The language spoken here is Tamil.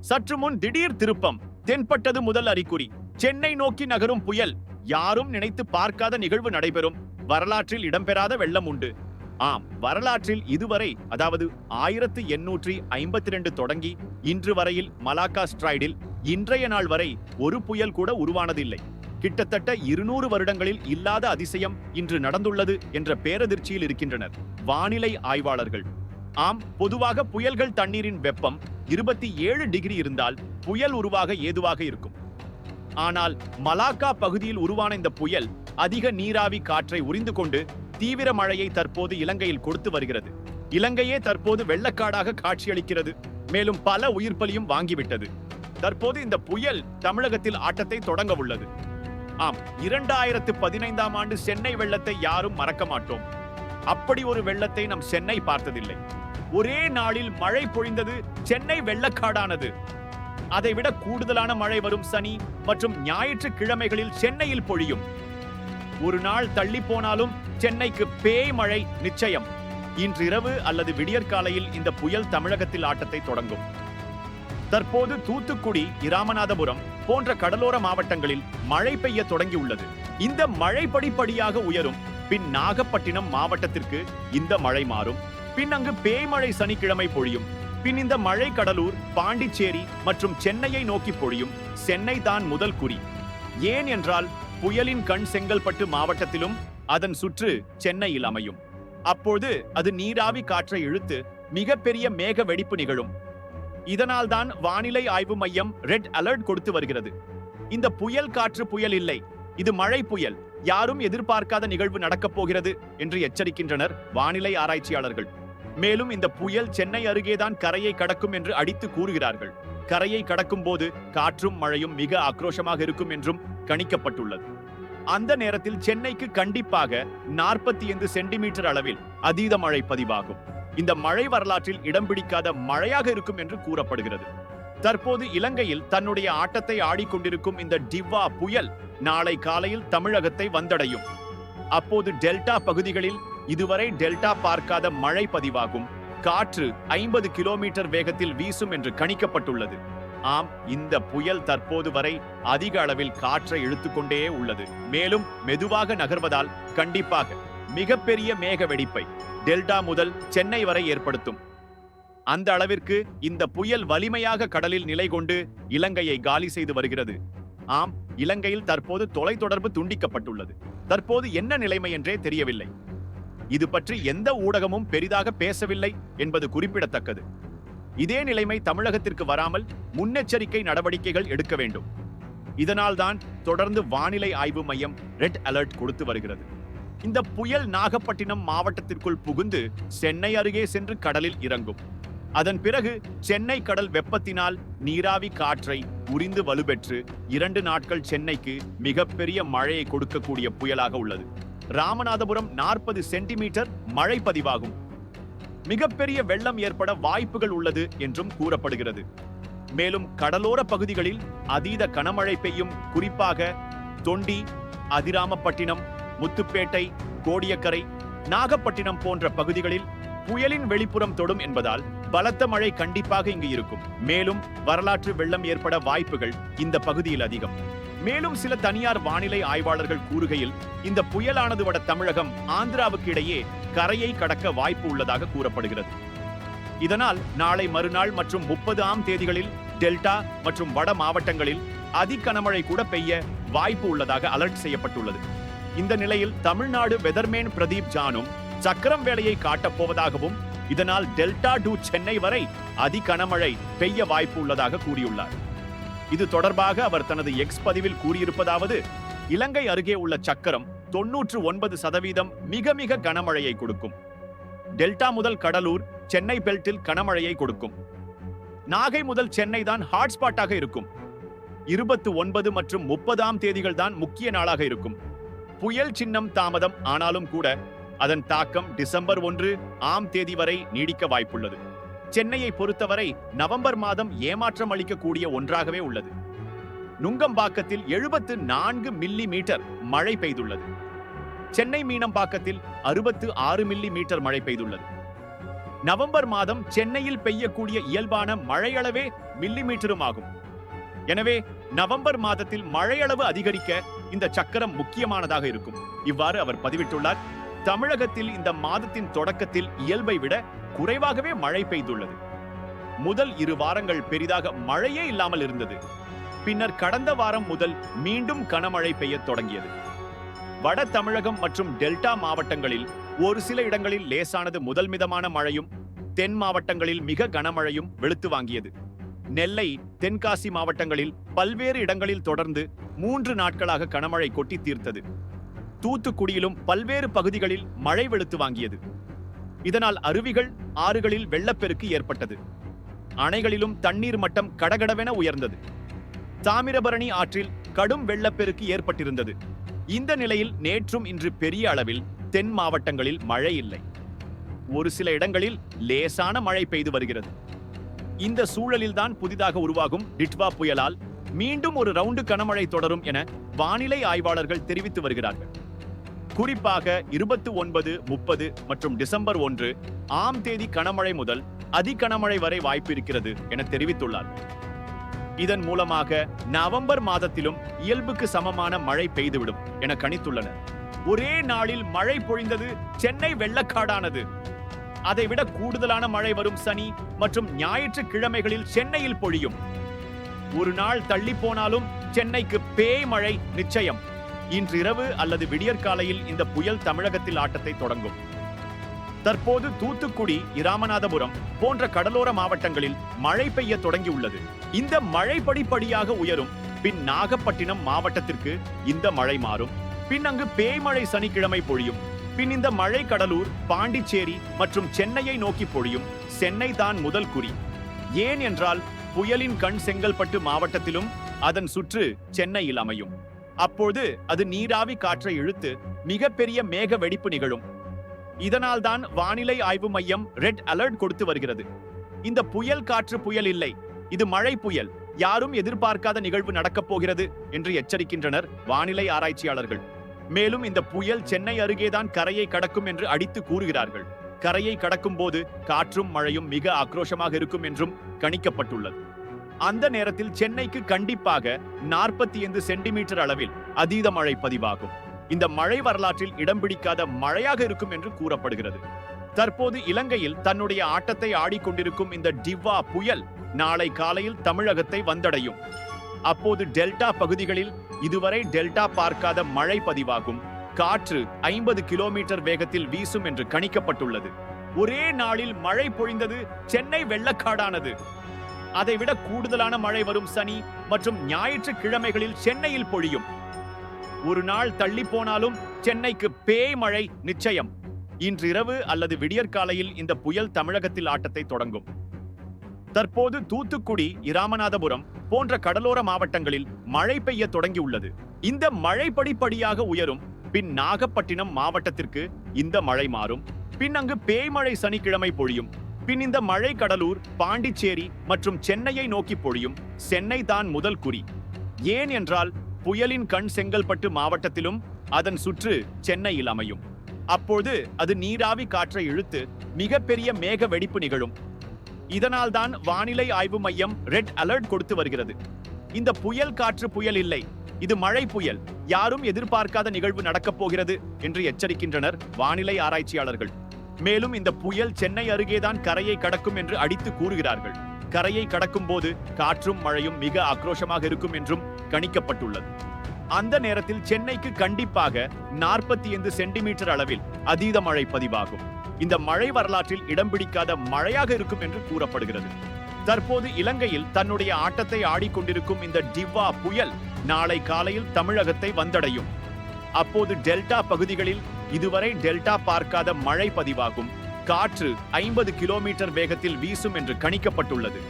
சற்று முன் திடீர் திருப்பம். தென்பட்டது முதல் அறிகுறி. சென்னை நோக்கி நகரும் புயல். யாரும் நினைத்து பார்க்காத நிகழ்வு நடைபெறும். வரலாற்றில் இடம்பெறாத வெள்ளம் உண்டு. ஆம் வரலாற்றில் இதுவரை அதாவது ஆயிரத்து எண்ணூற்றி ஐம்பத்தி ரெண்டு தொடங்கி இன்று வரையில் மலாக்கா ஸ்ட்ரைடில் இன்றைய நாள் வரை ஒரு புயல் கூட உருவானதில்லை. கிட்டத்தட்ட இருநூறு வருடங்களில் இல்லாத அதிசயம் இன்று நடந்துள்ளது என்ற பேரதிர்ச்சியில் இருக்கின்றனர். வானிலை ஆய்வாளர்கள். ஆம் பொதுவாக புயல்கள் தண்ணீரின் வெப்பம் இருபத்தி ஏழு டிகிரி இருந்தால் புயல் உருவாக ஏதுவாக இருக்கும். ஆனால் மலாக்கா பகுதியில் உருவான இந்த புயல் அதிக நீராவி காற்றை உறிந்து கொண்டு தீவிர மழையை தற்போது இலங்கையில் கொடுத்து வருகிறது. இலங்கையே தற்போது வெள்ளக்காடாக காட்சியளிக்கிறது. மேலும் பல உயிர் பலியும் வாங்கிவிட்டது. தற்போது இந்த புயல் தமிழகத்தில் ஆட்டத்தை தொடங்க உள்ளது. ஆம் இரண்டாயிரத்து பதினைந்தாம் ஆண்டு சென்னை வெள்ளத்தை யாரும் மறக்க மாட்டோம். அப்படி ஒரு வெள்ளத்தை நம் சென்னை பார்த்ததில்லை. ஒரே நாளில் மழை பொழிந்தது சென்னை வெள்ளக்காடானது. அதைவிட கூடுதலான மழை வரும் சனி மற்றும் ஞாயிற்றுக்கிழமைகளில் சென்னையில் பொழியும். ஒரு நாள் தள்ளி போனாலும் சென்னைக்கு பேய் மழை நிச்சயம். இன்றிரவு அல்லது விடியற்காலையில் இந்த புயல் தமிழகத்தில் ஆட்டத்தை தொடங்கும். தற்போது தூத்துக்குடி இராமநாதபுரம் போன்ற கடலோர மாவட்டங்களில் மழை பெய்ய தொடங்கியுள்ளது. இந்த மழை படிப்படியாக உயரும். பின் நாகப்பட்டினம் மாவட்டத்திற்கு இந்த மழை மாறும். பின் அங்கு பேய்மழை சனிக்கிழமை பொழியும். பின் இந்த மழை கடலூர் பாண்டிச்சேரி மற்றும் சென்னையை நோக்கி பொழியும். சென்னை தான் முதல் குறி. ஏன் என்றால் புயலின் கண் செங்கல்பட்டு மாவட்டத்திலும் அதன் சுற்று சென்னையில் அமையும். அப்போது அது நீராவி காற்றை இழுத்து மிகப்பெரிய மேக வெடிப்பு நிகழும். இதனால்தான் வானிலை ஆய்வு மையம் ரெட் அலர்ட் கொடுத்து வருகிறது. இந்த புயல் காற்று புயல் இல்லை. இது மழை புயல். யாரும் எதிர்பார்க்காத நிகழ்வு நடக்கப் போகிறது என்று எச்சரிக்கின்றனர் வானிலை ஆராய்ச்சியாளர்கள். மேலும் இந்த புயல் சென்னை அருகேதான் கரையை கடக்கும் என்று அடித்து கூறுகிறார்கள். கரையை கடக்கும் போது காற்றும் மழையும் மிக ஆக்ரோஷமாக இருக்கும் என்றும் கணிக்கப்பட்டுள்ளது. அந்த நேரத்தில் சென்னைக்கு கண்டிப்பாக நாற்பத்தி ஐந்து சென்டிமீட்டர் அளவில் அதீத மழை பதிவாகும். இந்த மழை வரலாற்றில் இடம் பிடிக்காத மழையாக இருக்கும் என்று கூறப்படுகிறது. தற்போது இலங்கையில் தன்னுடைய ஆட்டத்தை ஆடிக்கொண்டிருக்கும் இந்த டிவா புயல் நாளை காலையில் தமிழகத்தை வந்தடையும். அப்போது டெல்டா பகுதிகளில் இதுவரை டெல்டா பார்க்காத மழை பதிவாகும். காற்று ஐம்பது கிலோமீட்டர் வேகத்தில் வீசும் என்று கணிக்கப்பட்டுள்ளது. ஆம் இந்த புயல் தற்போது வரை அதிக அளவில் காற்றை இழுத்துக்கொண்டே உள்ளது. மேலும் மெதுவாக நகர்வதால் கண்டிப்பாக மிகப்பெரிய மேக வெடிப்பை டெல்டா முதல் சென்னை வரை ஏற்படுத்தும். அந்த அளவிற்கு இந்த புயல் வலிமையாக கடலில் நிலை கொண்டு இலங்கையை காலி செய்து வருகிறது. ஆம் இலங்கையில் தற்போது தொலைத்தொடர்பு துண்டிக்கப்பட்டுள்ளது. தற்போது என்ன நிலைமை என்றே தெரியவில்லை. இது பற்றி எந்த ஊடகமும் பெரிதாக பேசவில்லை என்பது குறிப்பிடத்தக்கது. இதே நிலைமை தமிழகத்திற்கு வராமல் முன்னெச்சரிக்கை நடவடிக்கைகள் எடுக்க வேண்டும். இதனால்தான் தொடர்ந்து வானிலை ஆய்வு மையம் ரெட் அலர்ட் கொடுத்து வருகிறது. இந்த புயல் நாகப்பட்டினம் மாவட்டத்திற்குள் புகுந்து சென்னை அருகே சென்று கடலில் இறங்கும். அதன் பிறகு சென்னை கடல் வெப்பத்தினால் நீராவி காற்றை உறிந்து வலுப்பெற்று இரண்டு நாட்கள் சென்னைக்கு மிகப்பெரிய மழையை கொடுக்கக்கூடிய புயலாக உள்ளது. ராமநாதபுரம் நாற்பது சென்டிமீட்டர் மழை பதிவாகும் மிகப்பெரிய வெள்ளம் ஏற்பட வாய்ப்புகள் உள்ளது என்றும் கூறப்படுகிறது. மேலும் கடலோர பகுதிகளில் அதீத கனமழை பெய்யும். குறிப்பாக தொண்டி அதிராமப்பட்டினம் முத்துப்பேட்டை கோடியக்கரை நாகப்பட்டினம் போன்ற பகுதிகளில் புயலின் வெளிப்புறம் தொடும் என்பதால் பலத்த மழை கண்டிப்பாக இங்கு இருக்கும். மேலும் வரலாற்று வெள்ளம் ஏற்பட வாய்ப்புகள் இந்த பகுதியில் அதிகம். மேலும் சில தனியார் வானிலை ஆய்வாளர்கள் கூறுகையில் இந்த புயலானது வட தமிழகம் ஆந்திராவுக்கு இடையே கரையை கடக்க வாய்ப்பு உள்ளதாக கூறப்படுகிறது. இதனால் நாளை மறுநாள் மற்றும் முப்பது ஆம் தேதிகளில் டெல்டா மற்றும் வட மாவட்டங்களில் அதிகனமழை கூட பெய்ய வாய்ப்பு உள்ளதாக அலர்ட் செய்யப்பட்டுள்ளது. இந்த நிலையில் தமிழ்நாடு வெதர்மேன் பிரதீப் ஜானும் சக்கரம் வேலையை காட்டப் போவதாகவும் இதனால் டெல்டா டு சென்னை வரை அதி கனமழை பெய்ய வாய்ப்பு உள்ளதாக கூறியுள்ளார். இது தொடர்பாக அவர் தனது எக்ஸ் பதிவில் கூறியிருப்பதாவது இலங்கை அருகே உள்ள சக்கரம் தொன்னூற்று ஒன்பது சதவீதம் மிக மிக கனமழையை கொடுக்கும். டெல்டா முதல் கடலூர் சென்னை பெல்ட்டில் கனமழையை கொடுக்கும். நாகை முதல் சென்னை தான் ஹாட்ஸ்பாட்டாக இருக்கும். இருபத்து ஒன்பது மற்றும் முப்பதாம் தேதிகள் தான் முக்கிய நாளாக இருக்கும். புயல் சின்னம் தாமதம் ஆனாலும் கூட அதன் தாக்கம் டிசம்பர் ஒன்று ஆம் தேதி வரை நீடிக்க வாய்ப்புள்ளது. சென்னையை பொறுத்தவரை நவம்பர் மாதம் ஏமாற்றம் அளிக்கக்கூடிய ஒன்றாகவே உள்ளது. நுங்கம்பாக்கத்தில் எழுபத்து நான்கு மில்லி மீட்டர் மழை பெய்துள்ளது. சென்னை மீனம்பாக்கத்தில் அறுபத்து ஆறு மில்லி மீட்டர் மழை பெய்துள்ளது. நவம்பர் மாதம் சென்னையில் பெய்யக்கூடிய இயல்பான மழையளவே மில்லிமீட்டரும் ஆகும் எனவே நவம்பர் மாதத்தில் மழையளவு அதிகரிக்க இந்த சக்கரம் முக்கியமானதாக இருக்கும். இவ்வாறு அவர் பதிவிட்டுள்ளார். தமிழகத்தில் இந்த மாதத்தின் தொடக்கத்தில் இயல்பை விட குறைவாகவே மழை பெய்துள்ளது. முதல் இரு வாரங்கள் பெரிதாக மழையே இல்லாமல் இருந்தது. பின்னர் கடந்த வாரம் முதல் மீண்டும் கனமழை பெய்யத் தொடங்கியது. வட தமிழகம் மற்றும் டெல்டா மாவட்டங்களில் ஒரு சில இடங்களில் லேசானது முதல் மிதமான மழையும் தென் மாவட்டங்களில் மிக கனமழையும் வெளுத்து வாங்கியது. நெல்லை தென்காசி மாவட்டங்களில் பல்வேறு இடங்களில் தொடர்ந்து மூன்று நாட்களாக கனமழை கொட்டி தீர்த்தது. தூத்துக்குடியிலும் பல்வேறு பகுதிகளில் மழை வெளுத்து வாங்கியது. இதனால் அருவிகள் ஆறுகளில் வெள்ளப்பெருக்கு ஏற்பட்டது. அணைகளிலும் தண்ணீர் மட்டம் கடகடவென உயர்ந்தது. தாமிரபரணி ஆற்றில் கடும் வெள்ளப்பெருக்கு ஏற்பட்டிருந்தது. இந்த நிலையில் நேற்றும் இன்று பெரிய அளவில் தென் மாவட்டங்களில் மழை இல்லை. ஒரு சில இடங்களில் லேசான மழை பெய்து வருகிறது. இந்த சூழலில்தான் புதிதாக உருவாகும் டிட்வா புயலால் மீண்டும் ஒரு ரவுண்டு கனமழை தொடரும் என வானிலை ஆய்வாளர்கள் தெரிவித்து வருகிறார்கள். குறிப்பாக இருபத்தி ஒன்பது முப்பது மற்றும் டிசம்பர் ஒன்று ஆம் தேதி கனமழை முதல் அதிகனமழை வரை வாய்ப்பு இருக்கிறது என தெரிவித்துள்ளார். இதன் மூலமாக நவம்பர் மாதத்திலும் இயல்புக்கு சமமான மழை பெய்துவிடும் என கணித்துள்ளனர். ஒரே நாளில் மழை பொழிந்தது சென்னை வெள்ளக்காடானது. அதைவிட கூடுதலான மழை வரும் சனி மற்றும் ஞாயிற்றுக்கிழமைகளில் சென்னையில் பொழியும். ஒரு நாள் தள்ளி போனாலும் சென்னைக்கு பேய் மழை நிச்சயம். இன்றிரவு அல்லது விடியற்காலையில் இந்த புயல் தமிழகத்தில் ஆட்டத்தை தொடங்கும். தற்போது தூத்துக்குடி இராமநாதபுரம் போன்ற கடலோர மாவட்டங்களில் மழை பெய்ய தொடங்கியுள்ளது. இந்த மழை படிப்படியாக உயரும். பின் நாகப்பட்டினம் மாவட்டத்திற்கு இந்த மழை மாறும். பின் அங்கு பேய்மழை சனிக்கிழமை பொழியும். பின் இந்த மழை கடலூர் பாண்டிச்சேரி மற்றும் சென்னையை நோக்கி பொழியும். சென்னை தான் முதல் குறி. ஏன் என்றால் புயலின் கண் செங்கல்பட்டு மாவட்டத்திலும் அதன் சுற்று சென்னையில் அமையும். அப்போது அது நீராவி காற்றை இழுத்து மிகப்பெரிய மேக வெடிப்பு நிகழும். இதனால்தான் வானிலை ஆய்வு மையம் ரெட் அலர்ட் கொடுத்து வருகிறது. இந்த புயல் காற்று புயல் இல்லை. இது மழை புயல். யாரும் எதிர்பார்க்காத நிகழ்வு நடக்கப் போகிறது என்று எச்சரிக்கின்றனர் வானிலை ஆராய்ச்சியாளர்கள். மேலும் இந்த புயல் சென்னை அருகேதான் கரையை கடக்கும் என்று அடித்து கூறுகிறார்கள். கரையை கடக்கும் போது காற்றும் மழையும் மிக ஆக்ரோஷமாக இருக்கும் என்றும் கணிக்கப்பட்டுள்ளது. அந்த நேரத்தில் சென்னைக்கு கண்டிப்பாக நாற்பத்தி ஐந்து சென்டிமீட்டர் அளவில் அதீத மழை பதிவாகும். இந்த மழை வரலாற்றில் இடம் பிடிக்காத மழையாக இருக்கும் என்று கூறப்படுகிறது. தற்போது இலங்கையில் தன்னுடைய ஆட்டத்தை ஆடிக்கொண்டிருக்கும் இந்த டிவா புயல் நாளை காலையில் தமிழகத்தை வந்தடையும். அப்போது டெல்டா பகுதிகளில் இதுவரை டெல்டா பார்க்காத மழை பதிவாகும். காற்று ஐம்பது கிலோமீட்டர் வேகத்தில் வீசும் என்று கணிக்கப்பட்டுள்ளது. ஒரே நாளில் மழை பொழிந்தது சென்னை வெள்ளக்காடானது. அதைவிட கூடுதலான மழை வரும் சனி மற்றும் ஞாயிற்றுக்கிழமைகளில் சென்னையில் பொழியும். ஒரு நாள் தள்ளி போனாலும் சென்னைக்கு பேய் மழை நிச்சயம் இன்றிரவு அல்லது விடியற்காலையில் இந்த புயல் தமிழகத்தில் ஆட்டத்தை தொடங்கும். தற்போது தூத்துக்குடி இராமநாதபுரம் போன்ற கடலோர மாவட்டங்களில் மழை பெய்ய தொடங்கியுள்ளது. இந்த மழை படிப்படியாக உயரும். பின் நாகப்பட்டினம் மாவட்டத்திற்கு இந்த மழை மாறும். பின் அங்கு பேய்மழை சனிக்கிழமை பொழியும். பின் இந்த மழை கடலூர் பாண்டிச்சேரி மற்றும் சென்னையை நோக்கி பொழியும் சென்னை தான் முதல் குறி. ஏன் என்றால் புயலின் கண் செங்கல்பட்டு மாவட்டத்திலும் அதன் சுற்று சென்னையில் அமையும். அப்போது அது நீராவி காற்றை இழுத்து மிகப்பெரிய மேக வெடிப்பு நிகழும். இதனால்தான் வானிலை ஆய்வு மையம் ரெட் அலர்ட் கொடுத்து வருகிறது. இந்த புயல் காற்று புயல் இல்லை. இது மழை புயல். யாரும் எதிர்பார்க்காத நிகழ்வு நடக்கப் போகிறது என்று எச்சரிக்கின்றனர் வானிலை ஆராய்ச்சியாளர்கள். மேலும் இந்த புயல் சென்னை அருகேதான் கரையை கடக்கும் என்று அடித்து கூறுகிறார்கள். கரையை கடக்கும் போது காற்றும் மழையும் மிக ஆக்ரோஷமாக இருக்கும் என்றும் கணிக்கப்பட்டுள்ளது. அந்த நேரத்தில் சென்னைக்கு கண்டிப்பாக நாற்பத்தி ஐந்து சென்டிமீட்டர் அளவில் அதீத மழை பதிவாகும். இந்த மழை வரலாற்றில் இடம் பிடிக்காத மழையாக இருக்கும் என்று கூறப்படுகிறது. தற்போது இலங்கையில் தன்னுடைய ஆட்டத்தை ஆடிக்கொண்டிருக்கும் இந்த டிவா புயல் நாளை காலையில் தமிழகத்தை வந்தடையும். அப்போது டெல்டா பகுதிகளில் இதுவரை டெல்டா பார்க்காத மழை பதிவாகும். காற்று ஐம்பது கிலோமீட்டர் வேகத்தில் வீசும் என்று கணிக்கப்பட்டுள்ளது.